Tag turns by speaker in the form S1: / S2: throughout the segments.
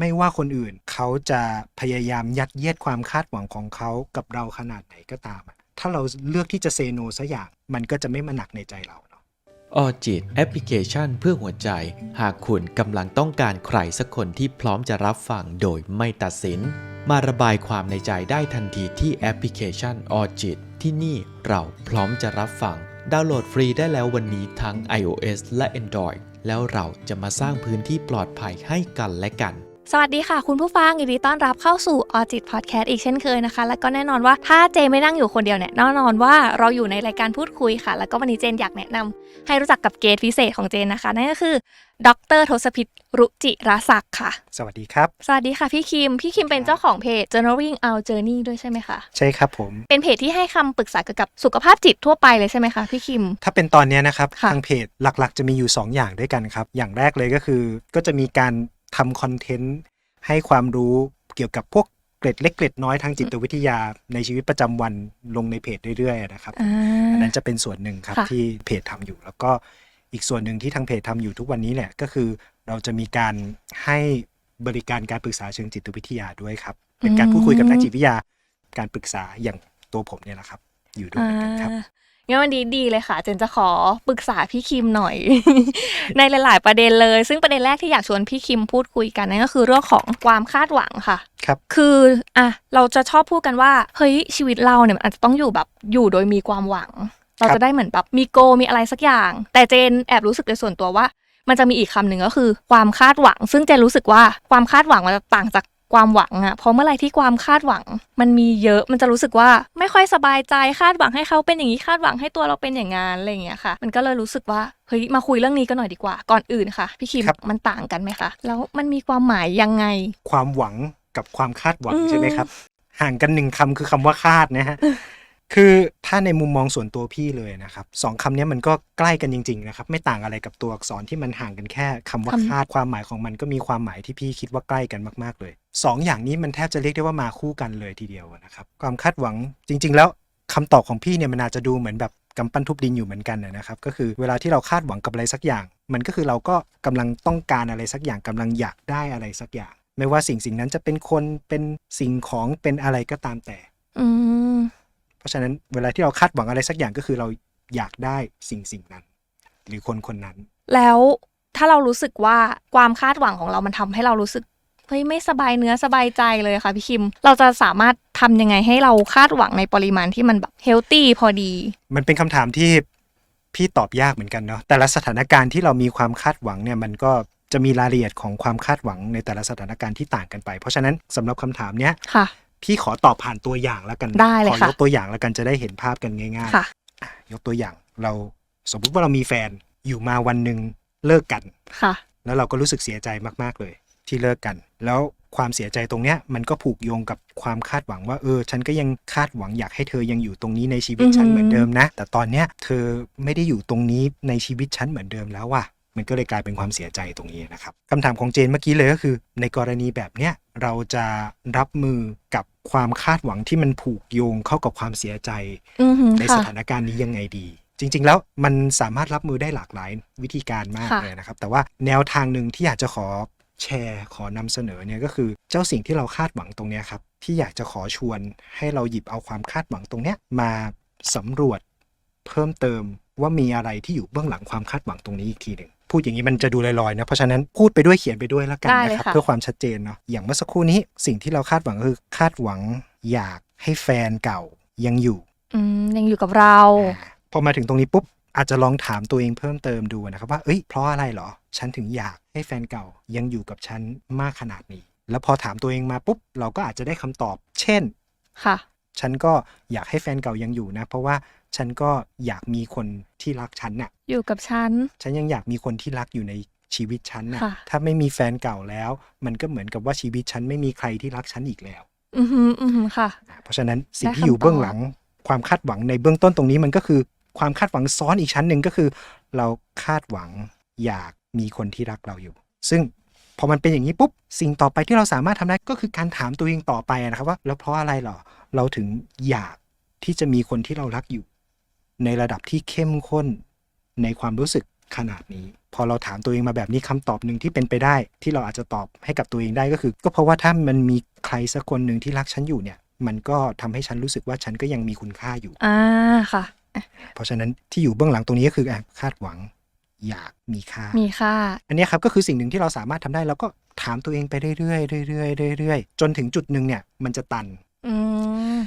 S1: ไม่ว่าคนอื่นเขาจะพยายามยัดเยียดความคาดหวังของเขากับเราขนาดไหนก็ตาม ถ้าเราเลือกที่จะเซโนซะอย่าง มันก็จะไม่มาหนักในใจเราเนาะ
S2: ออจิตแอปพลิเคชันเพื่อหัวใจ หากคุณกำลังต้องการใครสักคนที่พร้อมจะรับฟังโดยไม่ตัดสิน มาระบายความในใจได้ทันทีที่แอปพลิเคชันออจิตที่นี่เราพร้อมจะรับฟัง ดาวน์โหลดฟรีได้แล้ววันนี้ทั้ง iOS และ Android แล้วเราจะมาสร้างพื้นที่ปลอดภัยให้กันและกัน
S3: สวัสดีค่ะ คุณผู้ฟังยินดีต้อนรับเข้าสู่ออจิตพอดแคสต์อีกเช่นเคยนะคะ แล้วก็แน่นอนว่าถ้าเจนไม่นั่งอยู่คนเดียวเนี่ยแน่นอนว่าเราอยู่ในรายการพูดคุยค่ะ แล้วก็วันนี้เจนอยากแนะนำให้รู้จักกับเกสพิเศษของเจนนะคะ นั่นก็คือ ดรทศพิษรุจิรศักดิ์ค่ะ
S1: สวัสดีครับ
S3: สวัสดีค่ะพี่คิม พี่คิมเป็นเจ้าของเพจ Journaling Our Journey ด้วยใช่ไหมคะ
S1: ใช่ครับผม
S3: เป็นเพจที่ให้คำปรึกษาเกี่ยวกับสุขภาพจิตทั่วไปเลยใช่ไหมคะพี่คิม
S1: ถ้าเป็นตอนเนี้ยนะครับ
S3: ค่ะ
S1: ทางเพจหลักๆ จะมีอยู่ 2 อย่างด้วยกันครับ อย่างแรกเลยก็คือ ก็จะมีการ ทำคอนเทนต์ให้ความรู้เกี่ยวกับพวกเกร็ดเล็กเกร็ดน้อยทางจิตวิทยาในชีวิตประจำวันลงในเพจเรื่อยๆนะครับ
S3: อ่า
S1: อันนั้นจะเป็นส่วนหนึ่งครับ
S3: ค่ะ
S1: ที่เพจทำอยู่ แล้วก็อีกส่วนหนึ่งที่ทางเพจทำอยู่ทุกวันนี้เนี่ยก็คือเราจะมีการให้บริการการปรึกษาเชิงจิตวิทยาด้วยครับ เป็นการพูดคุยกับนักจิตวิทยาการปรึกษาอย่างตัวผมเนี่ยแหละครับ อยู่ด้วยเหมือนกันครับ
S3: อ่า งั้นวันนี้ดีเลยค่ะ เจนจะขอปรึกษาพี่คิมหน่อย ในหลาย ๆ ประเด็นเลย ซึ่งประเด็นแรกที่อยากชวนพี่คิมพูดคุยกันนั่นก็คือเรื่องของความคาดหวังค่ะ
S1: ครับ
S3: คืออะเราจะชอบพูดกันว่าเฮ้ยชีวิตเราเนี่ยมันอาจจะต้องอยู่แบบอยู่โดยมีความหวัง เราจะได้เหมือนแบบมีโก มีอะไรสักอย่าง แต่เจนแอบรู้สึกในส่วนตัวว่า มันจะมีอีกคำหนึ่งก็คือ ความคาดหวัง ซึ่งเจนรู้สึกว่าความคาดหวังมันจะต่างจาก ความหวังอะเพราะเมื่อไหรที่ความคาดหวัง มันมีเยอะมันจะรู้สึกว่าไม่ค่อยสบายใจคาดหวังให้เขาเป็นอย่างนี้คาดหวังให้ตัวเราเป็นอย่างงานอะไรอย่างเงี้ยค่ะ มันก็เลยรู้สึกว่าเฮ้ยมาคุยเรื่องนี้กันหน่อยดีกว่าก่อนอื่นค่ะ พี่คิม
S1: ครับ
S3: มันต่างกันไหมคะแล้วมันมีความหมายยังไง
S1: ความหวังกับความคาดหวัง
S3: อืม
S1: ใช่ไหมครับ ห่างกันหนึ่งคำคือคำว่าคาดนะฮะ คือถ้าในมุมมองส่วนตัวพี่เลยนะครับสองคำนี้มันก็ใกล้กันจริงๆนะครับไม่ต่างอะไรกับตัวอักษรที่มันห่างกันแค่คำว่า
S3: คำ
S1: คาดความหมายของมันก็มีความหมายที่พี่คิดว่าใกล้กันมากๆเลยสองอย่างนี้มันแทบจะเรียกได้ว่ามาคู่กันเลยทีเดียวนะครับความคาดหวังจริง ๆ แล้วคำตอบของพี่เนี่ยมันอาจจะดูเหมือนแบบกำปั้นทุบดินอยู่เหมือนกันนะครับ ก็คือเวลาที่เราคาดหวังกับอะไรสักอย่าง มันก็คือเราก็กำลังต้องการอะไรสักอย่างกำลังอยากได้อะไรสักอย่าง ไม่ว่าสิ่งสิ่งนั้นจะเป็นคนเป็นสิ่งของเป็นอะไรก็ตามแต่
S3: อืม
S1: เพ ราะฉะนั้นเวลาที่เราคาดหวังอะไรสักอย่างก็คือเราอยากได้สิ่งสิ่งนั้น หรือคนคนนั้น
S3: แล้วถ้าเรารู้สึกว่าความคาดหวังของเรามันทำให้เรารู้สึกเฮ้ยไม่สบายเนื้อสบายใจเลยค่ะพี่คิม เราจะสามารถทำยังไงให้เราคาดหวังในปริมาณที่มันแบบเฮลตี้พอดี
S1: มันเป็นคำถามที่พี่ตอบยากเหมือนกันเนาะแต่ละสถานการณ์ที่เรามีความคาดหวังเนี่ยมันก็จะมีรายละเอียดของความคาดหวังในแต่ละสถานการณ์ที่ต่างกันไป เพราะฉะนั้นสำหรับคำถามเนี้ย
S3: ค่ะ
S1: พี่ขอตอบผ่านตัวอย่างแล้วกัน
S3: ได้เลย
S1: ขอ
S3: ค่ะ
S1: ยกตัวอย่างแล้วกันจะได้เห็นภาพกันง่าย
S3: ค่ะ
S1: ๆยกตัวอย่างเราสมมุติว่าเรามีแฟนอยู่มาวันหนึ่งเลิกกัน
S3: ค่ะ
S1: แล้วเราก็รู้สึกเสียใจมากๆเลย ที่เลิกกัน แล้วความเสียใจตรงเนี้ยมันก็ผูกโยงกับความคาดหวังว่าเออ ฉันก็ยังคาดหวังอยากให้เธอยังอยู่ตรงนี้ในชีวิตฉัน
S3: อือหือ
S1: เหมือนเดิมนะ แต่ตอนเนี้ยเธอไม่ได้อยู่ตรงนี้ในชีวิตฉันเหมือนเดิมแล้วว่ะ มันก็เลยกลายเป็นความเสียใจตรงนี้นะครับคำถามของเจนเมื่อกี้เลยก็คือ ในกรณีแบบเนี้ยเราจะรับมือกับความคาดหวังที่มันผูกโยงเข้ากับความเสียใจ
S3: อือหือ
S1: ในส
S3: ค่ะ
S1: ถานการณ์นี้ยังไงดี จริง ๆ แล้วมันสามารถรับมือได้หลากหลายวิธีการมาก
S3: ค่ะ
S1: เลยนะครับ แต่ว่าแนวทางหนึ่งที่อยากจะขอแชร์ขอนำเสนอเนี่ยก็คือเจ้าสิ่งที่เราคาดหวังตรงเนี้ยครับ ที่อยากจะขอชวนให้เราหยิบเอาความคาดหวังตรงเนี้ยมาสำรวจเพิ่มเติม ว่ามีอะไรที่อยู่เบื้องหลังความคาดหวังตรงนี้อีกทีหนึ่งพูดอย่างนี้มันจะดูลอยๆนะเพราะฉะนั้นพูดไปด้วยเขียนไปด้วยแล้วกัน
S3: ได้เลย
S1: นะครับ
S3: ค่ะ
S1: เพื่อความชัดเจนเนาะอย่างเมื่อสักครู่นี้สิ่งที่เราคาดหวังก็คือคาดหวังอยากให้แฟนเก่ายังอยู่
S3: อืมยังอยู่กับเรา
S1: อ่าพอมาถึงตรงนี้ปุ๊บอาจจะลองถามตัวเองเพิ่มเติมดูนะครับว่าเอ้ยเพราะอะไรเหรอ ฉันถึงอยากให้แฟนเก่ายังอยู่กับฉันมากขนาดนี้ แล้วพอถามตัวเองมาปุ๊บเราก็อาจจะได้คำตอบ เช่น
S3: ค่ะ
S1: ฉันก็อยากให้แฟนเก่ายังอยู่นะ เพราะว่าฉันก็อยากมีคนที่รักฉันน่ะ
S3: อยู่กับฉัน
S1: ฉันยังอยากมีคนที่รักอยู่ในชีวิตฉันน่ะ
S3: ค่ะ
S1: ถ้าไม่มีแฟนเก่าแล้ว มันก็เหมือนกับว่าชีวิตฉันไม่มีใครที่รักฉันอีกแล้ว
S3: อือหืออือหือค่ะ
S1: เพราะฉะนั้นสิ่ง
S3: ได้
S1: ที่อยู่
S3: คำตอบ
S1: เบื้องหลังความคาดหวังในเบื้องต้นตรงนี้มันก็คือ ความคาดหวังซ้อนอีกชั้นหนึ่งก็คือ เราคาดหวังอยากมีคนที่รักเราอยู่ ซึ่ง พอมันเป็นอย่างนี้ปุ๊บสิ่งต่อไปที่เราสามารถทำได้ก็คือการถามตัวเองต่อไปนะครับว่า แล้วเพราะอะไรหรอเราถึงอยากที่จะมีคนที่เรารักอยู่ ในระดับที่เข้มข้นในความรู้สึกขนาดนี้ พอเราถามตัวเองมาแบบนี้คำตอบหนึ่งที่เป็นไปได้ ที่เราอาจจะตอบให้กับตัวเองได้ก็คือ ก็เพราะว่าถ้ามันมีใครสักคนหนึ่งที่รักฉันอยู่เนี่ย มันก็ทำให้ฉันรู้สึกว่าฉันก็ยังมีคุณค่าอยู่
S3: อ่าค่ะ
S1: เพราะฉะนั้นที่อยู่เบื้องหลังตรงนี้ก็คืออะคาดหวัง อยากมีค่า
S3: มีค่า
S1: อันเนี้ยครับก็คือสิ่งหนึ่งที่เราสามารถทำได้แล้วก็ถามตัวเองไปเรื่อยๆเรื่อยๆเรื่อยๆจนถึงจุดหนึ่งเนี่ยมันจะตัน
S3: อืม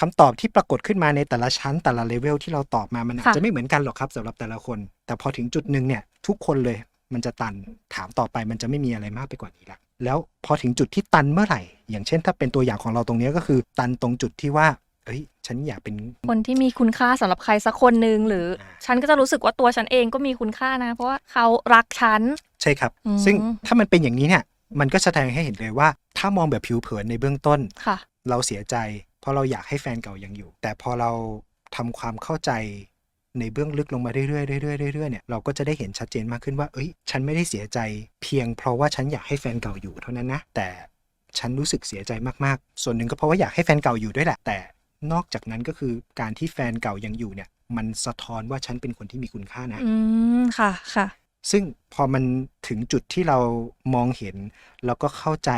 S1: คำตอบที่ปรากฏขึ้นมาในแต่ละชั้นแต่ละเลเวลที่เราตอบมามันอาจ
S3: ค่ะ
S1: จะไม่เหมือนกันหรอกครับสำหรับแต่ละคน แต่พอถึงจุดหนึ่งเนี่ย ทุกคนเลยมันจะตันถามต่อไปมันจะไม่มีอะไรมากไปกว่านี้ละแล้วพอถึงจุดที่ตันเมื่อไหร่ อย่างเช่นถ้าเป็นตัวอย่างของเราตรงเนี้ยก็คือ ตันตรงจุดที่ว่า เอ้ย ฉันอยากเป็น
S3: คนที่มีคุณค่าสำหรับใครสักคนหนึ่งหรือ
S1: อ่า
S3: ฉันก็จะรู้สึกว่าตัวฉันเองก็มีคุณค่านะ เพราะว่าเขารักฉัน
S1: ใช่ครับ
S3: อืม
S1: ซึ่งถ้ามันเป็นอย่างนี้เนี่ย มันก็แสดงให้เห็นเลยว่า ถ้ามองแบบผิวเผินในเบื้องต้น
S3: ค่ะ
S1: เราเสียใจ เพราะเราอยากให้แฟนเก่ายังอยู่ แต่พอเราทำความเข้าใจในเบื้องลึกลงมาเรื่อยๆเรื่อยๆเรื่อยๆเนี่ยเราก็จะได้เห็นชัดเจนมากขึ้นว่า เอ้ย ฉันไม่ได้เสียใจ เพียงเพราะว่าฉันอยากให้แฟนเก่าอยู่เท่านั้นนะ แต่ฉันรู้สึกเสียใจมากๆ ส่วนหนึ่งก็เพราะว่าอยากให้แฟนเก่าอยู่ด้วยแหละ แต่ นอกจากนั้นก็คือการที่แฟนเก่ายังอยู่เนี่ย มันสะท้อนว่าฉันเป็นคนที่มีคุณค่านะ
S3: อืมค่ะค่ะ
S1: ซึ่งพอมันถึงจุดที่เรามองเห็น แล้วก็เข้าใจ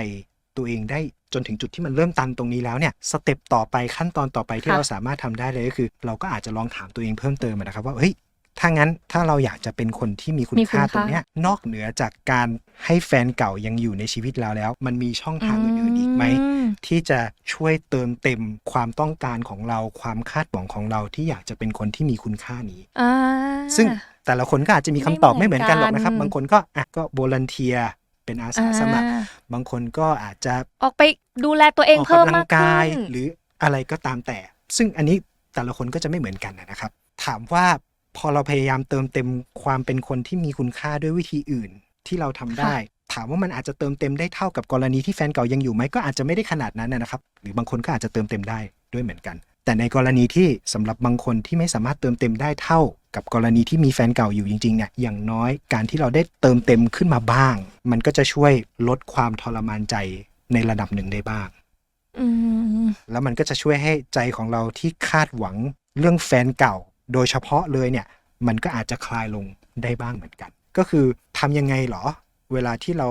S1: ตัวเองได้จนถึงจุดที่มันเริ่มตันตรงนี้แล้วเนี่ยสเต็ปต่อไปขั้นตอนต่อไปที่
S3: ค่ะ
S1: เราสามารถทำได้เลยก็คือ เราก็อาจจะลองถามตัวเองเพิ่มเติมนะครับว่าเฮ้ย ถ้างั้นถ้าเราอยากจะเป็นคนที่มีคุณ
S3: มีคุณ
S1: ค่า
S3: ค่า
S1: ตรงเนี้ยนอกเหนือจากการให้แฟนเก่ายังอยู่ในชีวิตเราแล้ว มันมีช่องทางอื่นๆอีกไหม
S3: ม
S1: ที่จะช่วยเติมเต็มความต้องการของเราความคาดหวังของเราที่อยากจะเป็นคนที่มีคุณค่านี้
S3: อ่า
S1: ซึ่งแต่ละคนก็อาจจะมีคำตอบ
S3: ไม่
S1: ไม่
S3: เห
S1: เห
S3: มื
S1: มื
S3: อ
S1: อนน
S3: กั
S1: กันนหรอกนะครับ บางคนก็อะก็โบลันเทียเป็นอาสาสมัคร
S3: อ่า
S1: บางคนก็อาจจะ
S3: ออกไปดูแลตัวเอง
S1: ออก
S3: เพิ่ม
S1: กำลั
S3: มาก
S1: กาย
S3: ขึ้น
S1: หรืออะไรก็ตามแต่ ซึ่งอันนี้แต่ละคนก็จะไม่เหมือนกันนะครับ ถามว่า พอเราพยายามเติมเต็มความเป็นคนที่มีคุณค่าด้วยวิธีอื่นที่เราทำได้ ถามว่ามันอาจจะเติมเต็มได้เท่ากับกรณีที่แฟนเก่ายังอยู่ไหมก็อาจจะไม่ได้ขนาดนั้นนะครับ หรือบางคนก็อาจจะเติมเต็มได้ด้วยเหมือนกัน แต่ในกรณีที่สำหรับบางคนที่ไม่สามารถเติมเต็มได้เท่ากับกรณีที่มีแฟนเก่าอยู่จริงๆเนี่ยอย่างน้อยการที่เราได้เติมเต็มขึ้นมาบ้าง มันก็จะช่วยลดความทรมานใจในระดับหนึ่งได้บ้าง
S3: อืม
S1: แล้วมันก็จะช่วยให้ใจของเราที่คาดหวังเรื่องแฟนเก่า โดยเฉพาะเลยเนี่ยมันก็อาจจะคลายลงได้บ้างเหมือนกัน ก็คือทำยังไงเหรอ เวลาที่เรา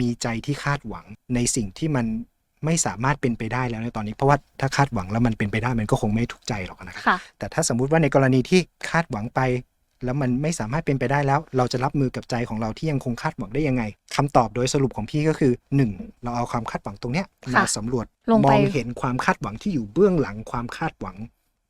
S1: มีใจที่คาดหวังในสิ่งที่มันไม่สามารถเป็นไปได้แล้วในตอนนี้เพราะว่าถ้าคาดหวังแล้วมันเป็นไปได้มันก็คงไม่ทุกข์ใจหรอกนะครับ
S3: ค่ะ
S1: แต่ถ้าสมมุติว่าในกรณีที่คาดหวังไป แล้วมันไม่สามารถเป็นไปได้แล้ว เราจะรับมือกับใจของเราที่ยังคงคาดหวังได้ยังไงคำตอบโดยสรุปของพี่ก็คือ 1. เราเอาความคาดหวังตรงเนี้ย
S3: ค่ะ
S1: มาสำรวจ
S3: ลง
S1: ม
S3: ไป
S1: องเห็นความคาดหวังที่อยู่เบื้องหลังความคาดหวัง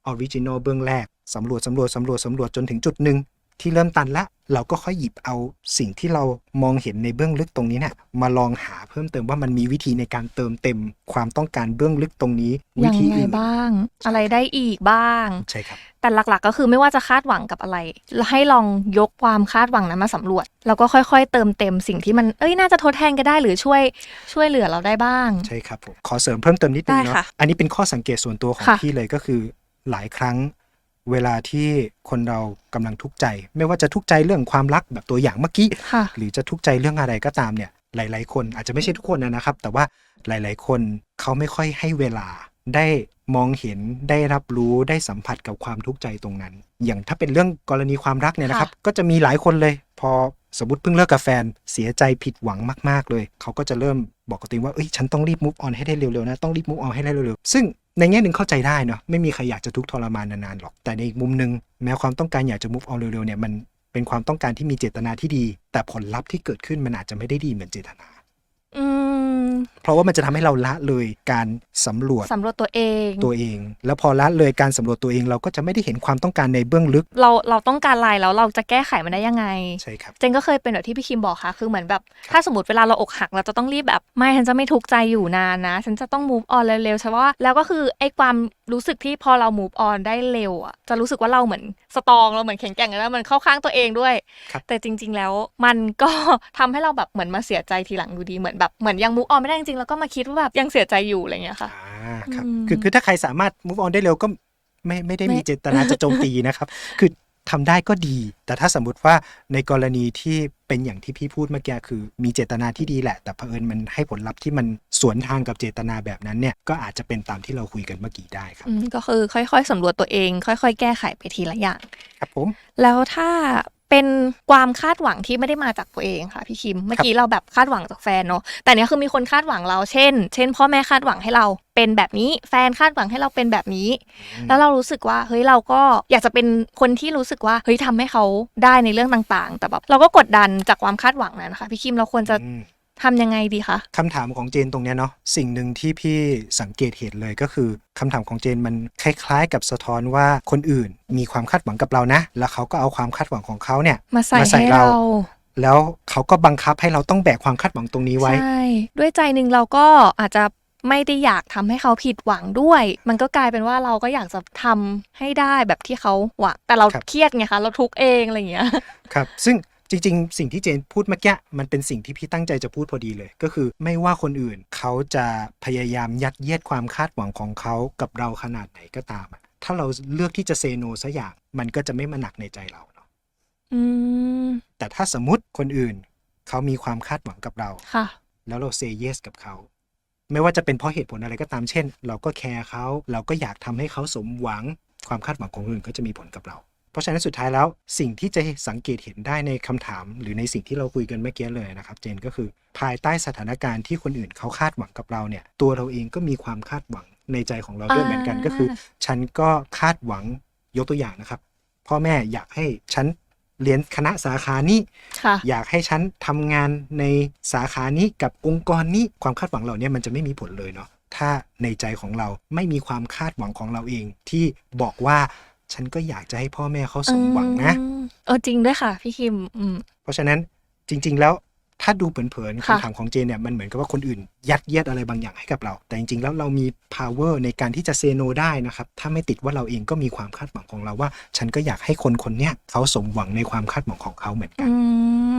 S1: ออริจินอลเบื้องแรก สำรวจสำรวจสำรวจสำรวจจนถึงจุดหนึ่งที่เริ่มตันละ เราก็ค่อยหยิบเอาสิ่งที่เรามองเห็นในเบื้องลึกตรงนี้เนี่ยมาลองหาเพิ่มเติมว่ามันมีวิธีในการเติมเต็มความต้องการเบื้องลึกตรงนี้ วิ
S3: ยัง
S1: ธี
S3: ไง
S1: อื่น
S3: บ้าง อะไรได้อีกบ้าง
S1: ใช่ครับ
S3: แต่หลักๆ ก็คือไม่ว่าจะคาดหวังกับอะไรให้ลองยกความคาดหวังนั้นมาสำรวจ แล้วก็ค่อยๆ เติมเต็มสิ่งที่มันเอ้ยน่าจะทดแทนก็ได้หรือช่วยช่วยเหลือเราได้บ้าง
S1: ใช่ครับผมขอเสริมเพิ่มเติมนิดนึง
S3: ได้
S1: เนาะ
S3: ค่ะ
S1: อันนี้เป็นข้อสังเกตส่วนตัวของ
S3: ค่ะ
S1: พี่เลยก็คือหลายครั้ง เวลาที่คนเรากำลังทุกข์ใจ ไม่ว่าจะทุกข์ใจเรื่องความรักแบบตัวอย่างเมื่อกี้
S3: ค่ะ
S1: หรือจะทุกข์ใจเรื่องอะไรก็ตามเนี่ย หลาย ๆ คนอาจจะไม่ใช่ทุกคนนะครับ แต่ว่าหลาย ๆ คนเขาไม่ค่อยให้เวลาได้มองเห็นได้รับรู้ได้สัมผัสกับความทุกข์ใจตรงนั้น อย่างถ้าเป็นเรื่องกรณีความรักเนี่ยนะครับ ก็จะมีหลายคนเลย พอสมมติเพิ่งเลิกกับแฟนเสียใจผิดหวังมาก ๆ เลย เขาก็จะเริ่มบอกกับตัวเองว่าเอ้ยฉันต้องรีบ move on ให้ได้เร็วๆนะต้องรีบ move on ให้ได้เร็วๆซึ่ง ในแง่หนึ่งเข้าใจได้เนาะไม่มีใครอยากจะทุกข์ทรมานนานๆหรอก แต่ในอีกมุมหนึ่งแม้ความต้องการอยากจะ move on เร็วๆเนี่ยมันเป็นความต้องการที่มีเจตนาที่ดี แต่ผลลัพธ์ที่เกิดขึ้นมันอาจจะไม่ได้ดีเหมือนเจตนา
S3: อืม
S1: เพราะว่ามันจะทำให้เราละเลยการสำรวจ
S3: สำรวจตัวเอง
S1: ตัวเอง แล้วพอละเลยการสำรวจตัวเองเราก็จะไม่ได้เห็นความต้องการในเบื้องลึก
S3: เราเราต้องการอะไรแล้วเราจะแก้ไขมันได้ยังไง
S1: ใช่ครับ
S3: เจนก็เคยเป็นแบบที่พี่คิมบอกค่ะ คือเหมือนแบบ ถ้าสมมติเวลาเราอกหักเราจะต้องรีบแบบ ไม่ฉันจะไม่ทุกข์ใจอยู่นานนะ ฉันจะต้อง move on เร็วๆใช่ว่าแล้วก็คือไอ้ความรู้สึกที่พอเรา move on ได้เร็วอะจะรู้สึกว่าเราเหมือนสตรองเราเหมือนแข็งแกร่งแล้วมันเข้าข้างตัวเองด้วย
S1: ครับ
S3: แต่จริง ๆแล้วมันก็ทำให้เราแบบเหมือนมาเสียใจทีหลังอยู่ดีเหมือนแบบเหมือนยัง move on ไม่ได้จริงๆแล้วก็มาคิดว่าแบบยังเสียใจอยู่อะไรอย่างเงี้ยค่ะ
S1: อ่าครับ
S3: อืม
S1: คือคือถ้าใครสามารถ move on ได้เร็วก็ไม่ไม่ได้
S3: ไม่
S1: มีเจตนาจะโจมตีนะครับ คือทำได้ก็ดี แต่ถ้าสมมติว่าในกรณีที่เป็นอย่างที่พี่พูดเมื่อกี้คือ มีเจตนาที่ดีแหละ แต่เผอิญมันให้ผลลัพธ์ที่มันสวนทางกับเจตนาแบบนั้นเนี่ยก็อาจจะเป็นตามที่เราคุยกันเมื่อกี้ได้ครับ
S3: อืมก็คือค่อยๆสำรวจตัวเอง ค่อย ๆ แก้ไขไปทีละอย่าง
S1: ครับผม
S3: แล้วถ้า เป็นความคาดหวังที่ไม่ได้มาจากตัวเองค่ะพี่คิม เมื่อกี้เราแบบคาดหวังจากแฟนเนาะแต่เนี้ยคือมีคนคาดหวังเราเช่น เช่น พ่อแม่คาดหวังให้เราเป็นแบบนี้ แฟนคาดหวังให้เราเป็นแบบนี้ แล้วเรารู้สึกว่าเฮ้ยเราก็อยากจะเป็นคนที่รู้สึกว่าเฮ้ยทำให้เขาได้ในเรื่องต่างๆ แต่แบบเราก็กดดันจากความคาดหวังนั้นนะคะพี่คิมเราควรจะ
S1: อืม
S3: ทำยังไงดีคะ
S1: คำถามของเจนตรงเนี้ยเนาะสิ่งหนึ่งที่พี่สังเกตเห็นเลยก็คือคำถามของเจนมันคล้ายๆ กับสะท้อนว่าคนอื่นมีความคาดหวังกับเรานะ แล้วเขาก็เอาความคาดหวังของเขาเนี่ย
S3: มาใส่
S1: มาใส่
S3: ให้
S1: เรา
S3: เรา
S1: แล้วเขาก็บังคับให้เราต้องแบกความคาดหวังตรงนี้ไว้
S3: ใช่ ด้วยใจหนึ่งเราก็อาจจะไม่ได้อยากทำให้เขาผิดหวังด้วย มันก็กลายเป็นว่าเราก็อยากจะทำให้ได้แบบที่เขาหวังแต่เรา
S1: ครับ
S3: เครียดไงคะ เราทุกข์เองอะไรอย่างเงี้ย
S1: ครับ ซึ่ง จริง ๆ สิ่งที่เจนพูดเมื่อกี้มันเป็นสิ่งที่พี่ตั้งใจจะพูดพอดีเลย ก็คือไม่ว่าคนอื่นเขาจะพยายามยัดเยียดความคาดหวังของเขากับเราขนาดไหนก็ตามอะถ้าเราเลือกที่จะเซโนซะอย่างมันก็จะไม่มาหนักในใจเราเนาะ
S3: อืม
S1: แต่ถ้าสมมติคนอื่นเขามีความคาดหวังกับเรา
S3: ค่ะ
S1: แล้วเราเซเยสกับเขาไม่ว่าจะเป็นเพราะเหตุผลอะไรก็ตามเช่น เราก็แคร์เขาเราก็อยากทำให้เขาสมหวังความคาดหวังของคนอื่นก็จะมีผลกับเรา เพราะฉะนั้นสุดท้ายแล้วสิ่งที่จะสังเกตเห็นได้ในคำถาม หรือในสิ่งที่เราคุยกันเมื่อกี้เลยนะครับ เจนก็คือภายใต้สถานการณ์ที่คนอื่นเขาคาดหวังกับเราเนี่ยตัวเราเองก็มีความคาดหวังในใจของเราด้วยเหมือนกัน
S3: อ่า
S1: ก็คือ ฉันก็คาดหวังยกตัวอย่างนะครับ พ่อแม่อยากให้ฉันเรียนคณะสาขานี้
S3: ค่ะ
S1: อยากให้ฉันทำงานในสาขานี้กับองค์กรนี้ความคาดหวังเหล่านี้มันจะไม่มีผลเลยเนาะถ้าในใจของเราไม่มีความคาดหวังของเราเองที่บอกว่า ฉันก็อยากจะให้พ่อแม่เขาสมหวังนะ
S3: อืมเออจริงด้วยค่ะ พี่คิม อืม
S1: เพราะฉะนั้นจริง ๆ แล้วถ้าดูเผินๆ
S3: ค่ะ
S1: คำถามของเจนเนี่ยมันเหมือนกับว่าคนอื่น ยัดเยียดอะไรบางอย่างให้กับเรา แต่จริง ๆ แล้วเรามี power ในการที่จะเซโนได้นะครับ ถ้าไม่ติดว่าเราเองก็มีความคาดหวังของเราว่า ฉันก็อยากให้คนคนเนี้ยเขาสมหวังในความคาดหวังของเขาเหมือนกัน
S3: อื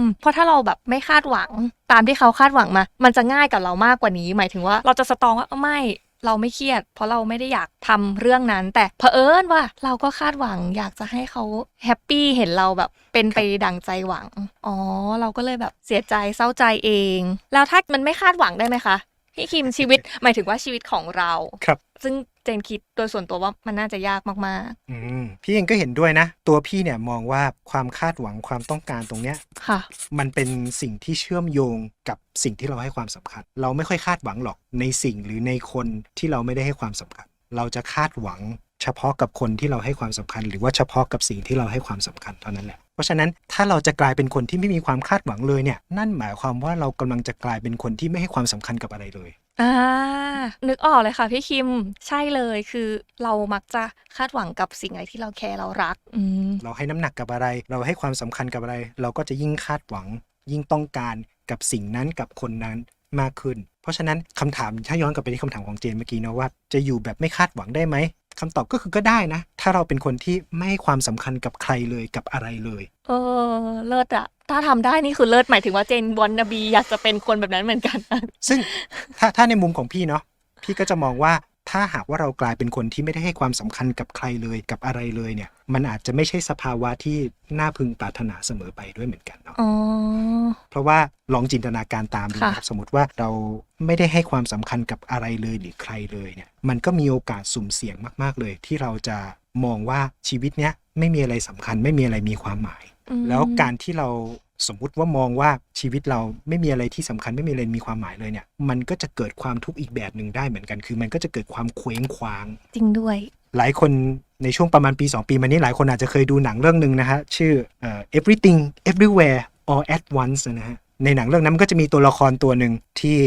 S3: มเพราะถ้าเราแบบไม่คาดหวังตามที่เขาคาดหวังมา มันจะง่ายกับเรามากกว่านี้ หมายถึงว่าเราจะสตรองว่าเอ้าไม่ เราไม่เครียด เพราะเราไม่ได้อยากทำเรื่องนั้น แต่เผอิญว่าเราก็คาดหวังอยากจะให้เขาแฮปปี้เห็นเราแบบเป็นไปดังใจหวัง อ๋อ เราก็เลยแบบเสียใจเศร้าใจเอง แล้วถ้ามันไม่คาดหวังได้ไหมคะ พี่คิมชีวิตหมายถึงว่าชีวิตของเรา
S1: ครับ
S3: ซึ่งเจนคิดโดยส่วนตัวว่ามันน่าจะยากมาก
S1: อืมพี่เองก็เห็นด้วยนะ ตัวพี่เนี่ยมองว่าความคาดหวังความต้องการตรงเนี้ย
S3: ๆค่ะ
S1: มันเป็นสิ่งที่เชื่อมโยงกับสิ่งที่เราให้ความสำคัญ เราไม่ค่อยคาดหวังหรอกในสิ่งหรือในคนที่เราไม่ได้ให้ความสำคัญ เราจะคาดหวังเฉพาะกับคนที่เราให้ความสำคัญ หรือว่าเฉพาะกับสิ่งที่เราให้ความสำคัญเท่านั้นแหละ เพราะฉะนั้นถ้าเราจะกลายเป็นคนที่ไม่มีความคาดหวังเลยเนี่ยนั่นหมายความว่าเรากำลังจะกลายเป็นคนที่ไม่ให้ความสำคัญกับอะไรเลย
S3: อ่านึกออกเลยค่ะพี่คิมใช่เลยคือเรามักจะคาดหวังกับสิ่งอะไรที่เราแคร์เรารักอืม
S1: เราให้น้ำหนักกับอะไร เราให้ความสำคัญกับอะไร เราก็จะยิ่งคาดหวัง ยิ่งต้องการกับสิ่งนั้นกับคนนั้นมากขึ้น เพราะฉะนั้นคำถามถ้าย้อนกลับไปที่คำถามของเจนเมื่อกี้เนอะว่า จะอยู่แบบไม่คาดหวังได้ไหม คำตอบก็คือก็ได้นะ ถ้าเราเป็นคนที่ไม่ให้ความสำคัญกับใครเลยกับอะไรเลย
S3: เออ เลิศอะถ้าทำได้นี่คือเลิศหมายถึงว่าเจนวอนนบีอยากจะเป็นคนแบบนั้นเหมือนกัน
S1: ซึ่งถ้าถ้าในมุมของพี่เนาะพี่ก็จะมองว่า ถ้าหากว่าเรากลายเป็นคนที่ไม่ได้ให้ความสำคัญกับใครเลยกับอะไรเลยเนี่ย มันอาจจะไม่ใช่สภาวะที่น่าพึงปรารถนาเสมอไปด้วยเหมือนกันเนาะ
S3: อ๋อ
S1: เพราะว่าลองจินตนาการตามดูนะครับสมมติว่าเราไม่ได้ให้ความสำคัญกับอะไรเลยหรือใครเลยเนี่ย มันก็มีโอกาสสุ่มเสี่ยงมาก ๆเลย ที่เราจะมองว่าชีวิตเนี้ยไม่มีอะไรสำคัญ ไม่มีอะไรมีความหมาย
S3: อืม
S1: แล้วการที่เรา สมมุติว่ามองว่าชีวิตเราไม่มีอะไรที่สำคัญไม่มีอะไรมีความหมายเลยเนี่ย มันก็จะเกิดความทุกข์อีกแบบหนึ่งได้เหมือนกัน คือมันก็จะเกิดความเคว้งคว้าง
S3: จริงด้วย
S1: หลายคนในช่วงประมาณปี 2 ปีมานี้หลายคนอาจจะเคยดูหนังเรื่องหนึ่งนะฮะชื่อเอ่อ everything everywhere all at once นะฮะในหนังเรื่องนั้นมันก็จะมีตัวละครตัวหนึ่งที่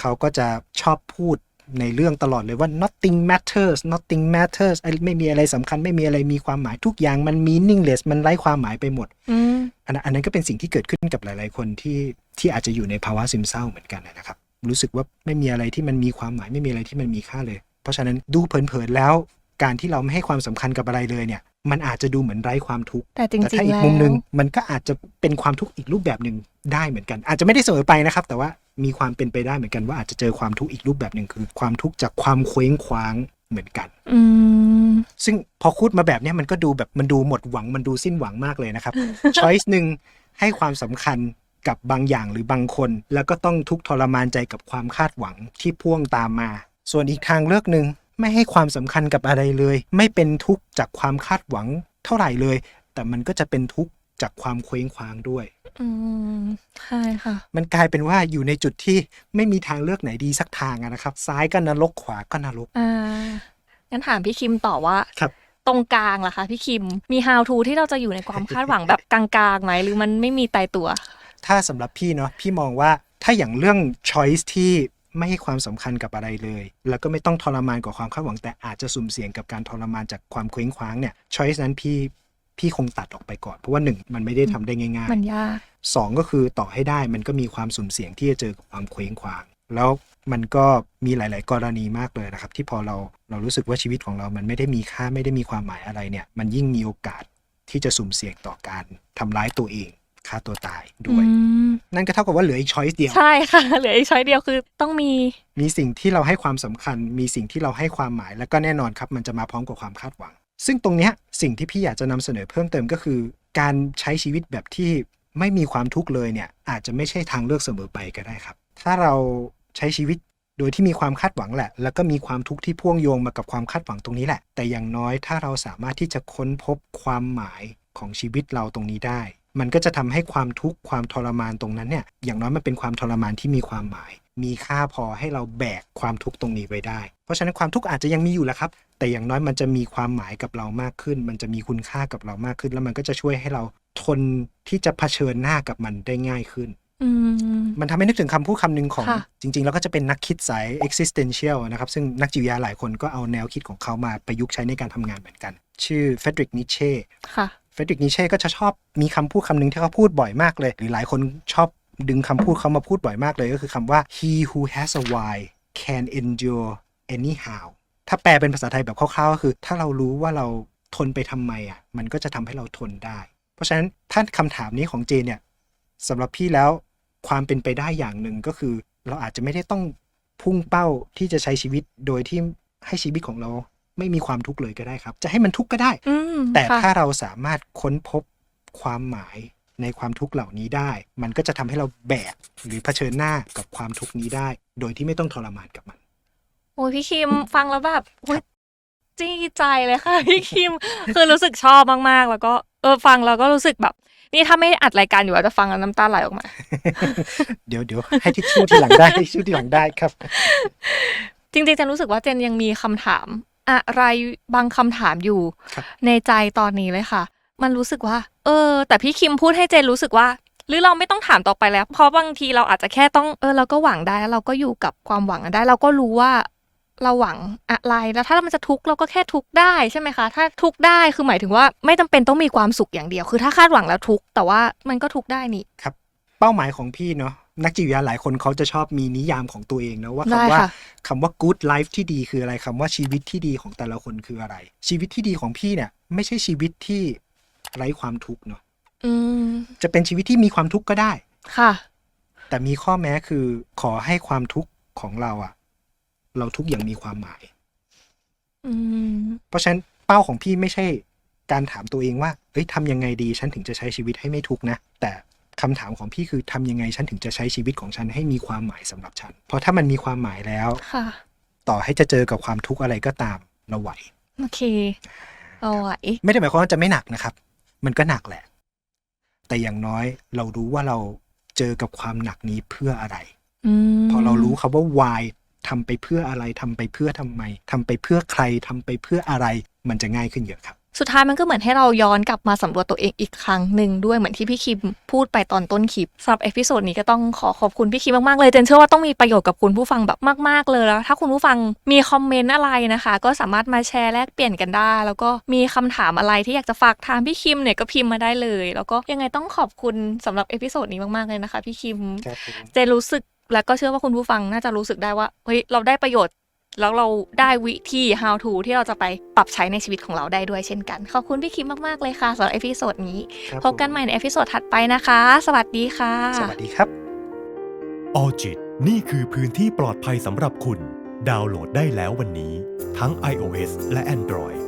S1: เขาก็จะชอบพูดในเรื่องตลอดเลยว่า nothing matters nothing matters ไอ้ไม่มีอะไรสำคัญไม่มีอะไรมีความหมายทุกอย่างมัน meaningless มันไร้ความหมายไปหมด
S3: อืม
S1: อันนั้นอันนั้นก็เป็นสิ่งที่เกิดขึ้นกับหลาย ๆ คนที่ที่อาจจะอยู่ในภาวะซึมเศร้าเหมือนกันนะครับ รู้สึกว่าไม่มีอะไรที่มันมีความหมายไม่มีอะไรที่มันมีค่าเลย เพราะฉะนั้นดูเผิน ๆ แล้ว การที่เราไม่ให้ความสำคัญกับอะไรเลยเนี่ย มันอาจจะดูเหมือนไร้ความทุกข์
S3: แต่จริง
S1: แต่
S3: ๆ
S1: ถ้าอีก
S3: แล้ว
S1: มุมหนึ่งมันก็อาจจะเป็นความทุกข์อีกรูปแบบหนึ่งได้เหมือนกัน อาจจะไม่ได้เสมอไปนะครับ แต่ว่ามีความเป็นไปได้เหมือนกันว่าอาจจะเจอความทุกข์อีกรูปแบบหนึ่งคือ ความทุกข์จากความเคว้งคว้าง เหมือนกัน
S3: อืม
S1: ซึ่งพอพูดมาแบบเนี้ยมันก็ดูแบบมันดูหมดหวังมันดูสิ้นหวังมากเลยนะครับช้อยส์หนึ่งให้ความสำคัญกับบางอย่างหรือบางคน แล้วก็ต้องทุกข์ทรมานใจกับความคาดหวังที่พ่วงตามมา ส่วนอีกทางเลือกหนึ่งไม่ให้ความสำคัญกับอะไรเลย ไม่เป็นทุกข์จากความคาดหวังเท่าไหร่เลย แต่มันก็จะเป็นทุกข์จากความเคว้งคว้างด้วย
S3: อืมใช่ค่ะ
S1: มันกลายเป็นว่าอยู่ในจุดที่ไม่มีทางเลือกไหนดีสักทางอะนะครับ ซ้ายก็นรกขวาก็นรก
S3: อ่างั้นถามพี่คิมต่อว่า
S1: ครับ
S3: ตรงกลางล่ะคะพี่คิมมี how to ที่เราจะอยู่ในความคาดหวังแบบกลางๆไหมหรือมันไม่มีตายตัว
S1: ถ้าสำหรับพี่เนาะพี่มองว่าถ้าอย่างเรื่อง choice ที่ไม่ให้ความสำคัญกับอะไรเลย แล้วก็ไม่ต้องทรมานกับความคาดหวังแต่อาจจะสุ่มเสี่ยงกับการทรมานจากความเคว้งคว้างเนี่ย choice นั้นพี่ พี่คงตัดออกไปก่อน เพราะว่าหนึ่งมันไม่ได้ทำได้ง่าย
S3: มันยาก
S1: ๆสองก็คือต่อให้ได้มันก็มีความสุ่มเสี่ยงที่จะเจอกับความเคว้งคว้าง แล้วมันก็มีหลาย ๆ กรณีมากเลยนะครับ ที่พอเราเรารู้สึกว่าชีวิตของเรามันไม่ได้มีค่าไม่ได้มีความหมายอะไรเนี่ย มันยิ่งมีโอกาสที่จะสุ่มเสี่ยงต่อการทำร้ายตัวเองฆ่าตัวตายด้วย
S3: อืม
S1: นั่นก็เท่ากับว่าเหลืออีกช้อยส์เดียว
S3: ใช่ค่ะ เหลืออีกช้อยเดียวคือต้องมี
S1: มีสิ่งที่เราให้ความสำคัญ มีสิ่งที่เราให้ความหมาย แล้วก็แน่นอนครับ มันจะมาพร้อมกับความคาดหวัง ซึ่งตรงเนี้ยสิ่งที่พี่อยากจะนำเสนอเพิ่มเติมก็คือ การใช้ชีวิตแบบที่ไม่มีความทุกข์เลยเนี่ยอาจจะไม่ใช่ทางเลือกเสมอไปก็ได้ครับ ถ้าเราใช้ชีวิตโดยที่มีความคาดหวังแหละ แล้วก็มีความทุกข์ที่พ่วงโยงมากับความคาดหวังตรงนี้แหละ แต่อย่างน้อยถ้าเราสามารถที่จะค้นพบความหมายของชีวิตเราตรงนี้ได้ มันก็จะทำให้ความทุกข์ความทรมานตรงนั้นเนี่ยอย่างน้อยมันเป็นความทรมานที่มีความหมาย มีค่าพอให้เราแบกความทุกข์ตรงนี้ไว้ได้ เพราะฉะนั้นความทุกข์อาจจะยังมีอยู่แหละครับ แต่อย่างน้อยมันจะมีความหมายกับเรามากขึ้น มันจะมีคุณค่ากับเรามากขึ้น แล้วมันก็จะช่วยให้เราทนที่จะเผชิญหน้ากับมันได้ง่ายขึ้น
S3: ม
S1: มันทำให้นึกถึงคำพูดคำหนึ่งของ
S3: ค่ะ
S1: จริง ๆ แล้วก็จะเป็นนักคิดสาย existential นะครับ ซึ่งนักจิตวิทยาหลายคนก็เอาแนวคิดของเขามาประยุกต์ใช้ในการทำงานเหมือนกัน ชื่อเฟดริกนิเช่
S3: ค่ะ
S1: เฟรดริกนิเช่ก็จะชอบมีคำพูดคำหนึ่งที่เขาพูดบ่อยมากเลย หรือหลายคนชอบดึงคำพูดเขามาพูดบ่อยมากเลยก็คือคำว่า he who has a why can endure anyhow ถ้าแปลเป็นภาษาไทยแบบคร่าวๆก็คือ ถ้าเรารู้ว่าเราทนไปทำไมอะ มันก็จะทำให้เราทนได้ เพราะฉะนั้นถ้าคำถามนี้ของเจนเนี่ยสำหรับพี่แล้ว ความเป็นไปได้อย่างหนึ่งก็คือ เราอาจจะไม่ได้ต้องพุ่งเป้าที่จะใช้ชีวิตโดยที่ให้ชีวิตของเราไม่มีความทุกข์เลยก็ได้ครับ จะให้มันทุกข์ก็ได้
S3: อืม
S1: แต่
S3: ค่ะ
S1: ถ้าเราสามารถค้นพบความหมายในความทุกข์เหล่านี้ได้ มันก็จะทำให้เราแบกหรือเผชิญหน้ากับความทุกข์นี้ได้ โดยที่ไม่ต้องทรมานกับมัน
S3: โอ้ยพี่คิมฟังแล้วแบบโอ้ยจี้ใจเลยค่ะพี่คิมคือรู้สึกชอบมากๆ แล้วก็เออฟังแล้วก็รู้สึกแบบ นี่ถ้าไม่อัดรายการอยู่อาจจะฟังแล้วน้ำตาไหลออกมา
S1: เดี๋ยวเดี๋ยวให้ทิชชู่ที่หลังได้ให้ทิชชู่ที่หลังได้ครับ
S3: จริงๆเจนรู้สึกว่าเจนยังมีคำถาม อะไรบางคำถามอยู่
S1: ครับ
S3: ในใจตอนนี้เลยค่ะ มันรู้สึกว่า เออ แต่พี่คิมพูดให้เจนรู้สึกว่า หรือเราไม่ต้องถามต่อไปแล้ว เพราะบางทีเราอาจจะแค่ต้องเออเราก็หวังได้แล้วเราก็อยู่กับความหวังนั้นได้ เราก็รู้ว่า เราหวังอะไร แล้วถ้ามันจะทุกข์เราก็แค่ทุกข์ได้ใช่ไหมคะ ถ้าทุกข์ได้คือหมายถึงว่าไม่จำเป็นต้องมีความสุขอย่างเดียว คือถ้าคาดหวังแล้วทุกข์แต่ว่ามันก็ทุกข์ได้นี่
S1: ครับ เป้าหมายของพี่เนาะ นักจิตวิทยาหลายคนเขาจะชอบมีนิยามของตัวเองนะว่า
S3: ได้
S1: คำว่า
S3: ค่ะ
S1: คำว่า good life ที่ดีคืออะไรคำว่าชีวิตที่ดีของแต่ละคนคืออะไร ชีวิตที่ดีของพี่เนี่ย ไม่ใช่ชีวิตที่ไร้ความทุกข์เนาะ
S3: อืม
S1: จะเป็นชีวิตที่มีความทุกข์ก็ได้
S3: ค่ะ
S1: แต่มีข้อแม้คือขอให้ความทุกข์ของเราอะ เราทุกข์อย่างมีความหมาย
S3: อืม
S1: เพราะฉะนั้นเป้าของพี่ไม่ใช่การถามตัวเองว่าเอ้ยทำยังไงดีฉันถึงจะใช้ชีวิตให้ไม่ทุกข์นะ แต่คำถามของพี่คือทำยังไงฉันถึงจะใช้ชีวิตของฉันให้มีความหมายสำหรับฉัน เพราะถ้ามันมีความหมายแล้ว
S3: ค่ะ
S1: ต่อให้จะเจอกับความทุกข์อะไรก็ตามเราไหว
S3: โอเคเอาไหว
S1: ไม่ได้หมายความว่าจะไม่หนักนะครับ มันก็หนักแหละ แต่อย่างน้อยเรารู้ว่าเราเจอกับความหนักนี้เพื่ออะไร
S3: อืม
S1: พอเรารู้ครับว่า why ทำไปเพื่ออะไรทำไปเพื่อทำไมทำไปเพื่อใครทำไปเพื่ออะไร มันจะง่ายขึ้นเยอะครับ
S3: สุดท้ายมันก็เหมือนให้เราย้อนกลับมาสำรวจตัวเองอีกครั้งหนึ่งด้วยเหมือนที่พี่คิมพูดไปตอนต้นคลิปสำหรับเอพิโซดนี้ก็ต้องขอขอบคุณพี่คิมมาก ๆ เลยเจนเชื่อว่าต้องมีประโยชน์กับคุณผู้ฟังแบบมาก ๆ เลยแล้ว ถ้าคุณผู้ฟังมีคอมเมนต์อะไรนะคะ ก็สามารถมาแชร์แลกเปลี่ยนกันได้ แล้วก็มีคำถามอะไรที่อยากจะฝากถามพี่คิมเนี่ยก็พิมพ์มาได้เลย แล้วก็ยังไงต้องขอบคุณสำหรับเอพิโซดนี้มากๆเลยนะคะพี่คิมเจนรู้สึก แล้วก็เชื่อว่าคุณผู้ฟังน่าจะรู้สึกได้ว่าเฮ้ยเราได้ประโยชน์ แล้วเราได้วิธี how to ที่เราจะไปปรับใช้ในชีวิตของเราได้ด้วยเช่นกัน ขอบคุณพี่คิมมาก ๆ เลยค่ะสำหรับเอพิโซดนี้
S1: ครับ
S3: พบกันใหม่ในเอพิโซดถัดไปนะคะ สวัสดีค่ะ
S1: สวัสดีครับ
S4: ออจิตนี่คือพื้นที่ปลอดภัยสำหรับคุณ ดาวน์โหลดได้แล้ววันนี้ ทั้ง iOS และ Android